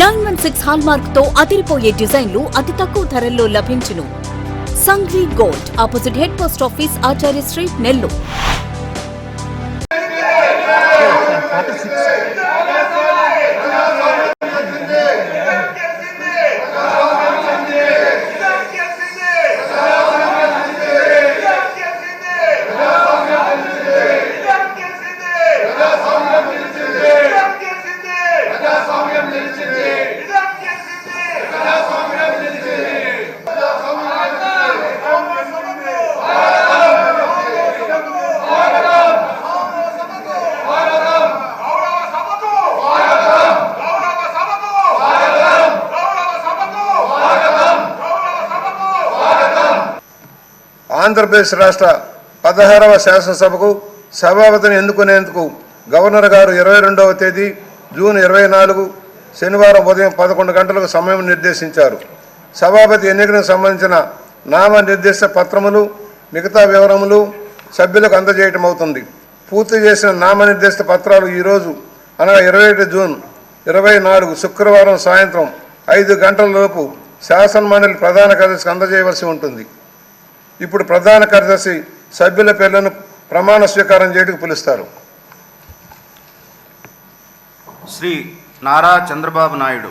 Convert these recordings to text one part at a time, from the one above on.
Nine one six హాల్మార్క్తో అదిరిపోయే డిజైన్లు అతి తక్కువ ధరల్లో లభించును. సంగ్రీ gold opposite head post office Acharya street Nellore. Andhra Pradesh రాష్ట్ర పదహారవ శాసనసభకు సభాపతిని ఎన్నుకునేందుకు గవర్నర్ గారు ఇరవై రెండవ తేదీ జూన్ ఇరవై నాలుగు శనివారం ఉదయం పదకొండు గంటలకు సమయం నిర్దేశించారు. సభాపతి ఎన్నికలకు సంబంధించిన నామ పత్రములు మిగతా వివరములు సభ్యులకు అందజేయటం అవుతుంది పూర్తి చేసిన నామనిర్దేశిత పత్రాలు ఈరోజు అనగా ఇరవై ఒకటి జూన్ ఇరవై నాలుగు శుక్రవారం సాయంత్రం ఐదు గంటల లోపు శాసనమండలి ప్రధాన కార్యదర్శికి అందజేయవలసి ఉంటుంది. ఇప్పుడు ప్రధాన కార్యదర్శి సభ్యుల పేర్లను ప్రమాణ స్వీకారం చేయడానికి పిలుస్తారు. శ్రీ నారా చంద్రబాబు నాయుడు.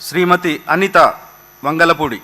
శ్రీమతి అనిత వంగలపూడి